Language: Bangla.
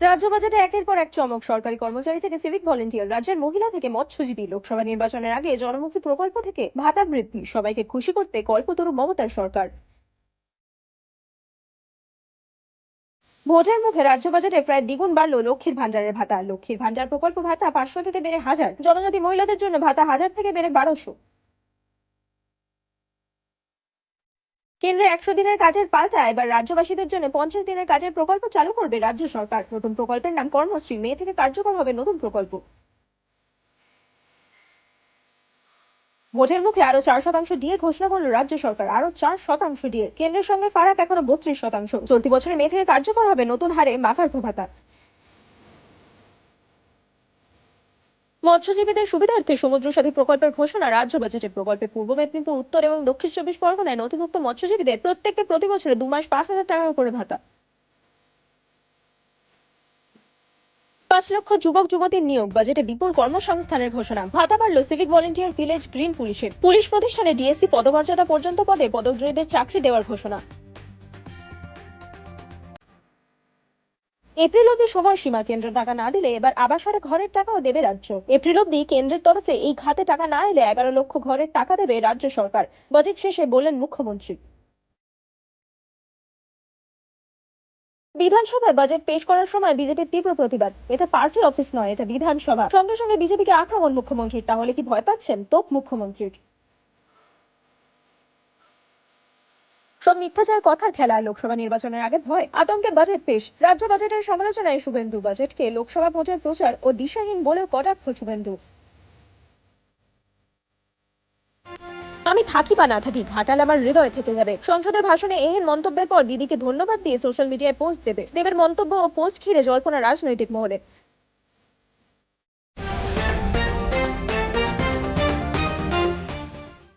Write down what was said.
রাজ্য বাজেটে একের পর এক চমক। সরকারি কর্মচারী থেকে সিভিক ভলেন্টিয়ার রাজ্যের মহিলা থেকে মৎস্যজীবী, লোকসভা নির্বাচনের আগে জনমুখী প্রকল্প থেকে ভাতা বৃদ্ধি। সবাইকে খুশি করতে কল্পতরু মমতার সরকার। ভোটের মুখে রাজ্য বাজেটে প্রায় দ্বিগুণ বাড়ল লক্ষ্মীর ভান্ডারের ভাতা। লক্ষ্মীর ভান্ডার প্রকল্প ভাতা পাঁচশো থেকে বেড়ে হাজার। জনজাতি মহিলাদের জন্য ভাতা হাজার থেকে বেড়ে বারোশো। কেন্দ্রে একশো দিনের কাজের পাল্টা, এবার রাজ্যবাসীদের জন্য পঞ্চাশ দিনের কাজের প্রকল্প চালু করবে রাজ্য সরকার। নতুন প্রকল্পের নাম কর্মশ্রী। মে থেকে কার্যকর হবে নতুন প্রকল্প। ভোটের মুখে আরও চার শতাংশ ডিএ ঘোষণা করল রাজ্য সরকার। আরও চার শতাংশ ডিএ। কেন্দ্রের সঙ্গে ফারাক এখনও বত্রিশ শতাংশ। চলতি বছরে মে থেকে কার্যকর হবে নতুন হারে মাখার্ঘ ভাতা মৎস্যজীবীদের সুবিধার্থে সমুদ্র সাথী প্রকল্পের ঘোষণা, রাজ্য বাজেটে প্রকল্পে পূর্ব মেদিনীপুর, উত্তর এবং দক্ষিণ চব্বিশ পরগনায় নথিভুক্ত মৎস্যজীবীদের প্রত্যেককে প্রতি বছরে দু মাস পাঁচ হাজার টাকা করে ভাতা। পাঁচ লক্ষ যুবক, যুবতীর নিয়োগ, বাজেটে বিপুল কর্মসংস্থানের ঘোষণা। ভাতা বাড়ল সিভিক ভলেন্টিয়ার ভিলেজ গ্রিন পুলিশের। পুলিশ প্রতিষ্ঠানে ডিএসপি পদমর্যাদা পর্যন্ত পদে পদকজয়ীদের চাকরি দেওয়ার ঘোষণা। এপ্রিল অবধি সময়সীমা কেন্দ্র টাকা না দিলে এবার আবাসরে ঘরের টাকাও দেবে রাজ্য। এপ্রিল অব্দি কেন্দ্রের তরফে এই খাতে টাকা না এলে এগারো লক্ষ ঘরের টাকা দেবে রাজ্য সরকার। বাজেট শেষে বললেন মুখ্যমন্ত্রী। বিধানসভায় বাজেট পেশ করার সময় বিজেপির তীব্র প্রতিবাদ। এটা পার্টি অফিস নয়, এটা বিধানসভা। সঙ্গে সঙ্গে বিজেপিকে আক্রমণ মুখ্যমন্ত্রীর। তাহলে কি ভয় পাচ্ছেন তোপ মুখ্যমন্ত্রীর? সব মিথ্যাচার কথার খেলা, লোকসভা নির্বাচনের আগে ভয়, আতঙ্কে বাজেট পেশ। রাজ্য বাজেটের সমালোচনায় শুভেন্দু বাজেটকে লোকসভা ভোটের প্রচার ও দিশাহীন বলেও কটাক্ষ শুভেন্দু। আমি থাকি বা না থাকি, ঘাটাল আমার হৃদয় থেকে যাবে। সংসদের ভাষণে এহেন মন্তব্যের পর দিদিকে ধন্যবাদ দিয়ে সোশ্যাল মিডিয়ায় পোস্ট দেবে। দেবের মন্তব্য ও পোস্ট ঘিরে জল্পনা রাজনৈতিক মহলে।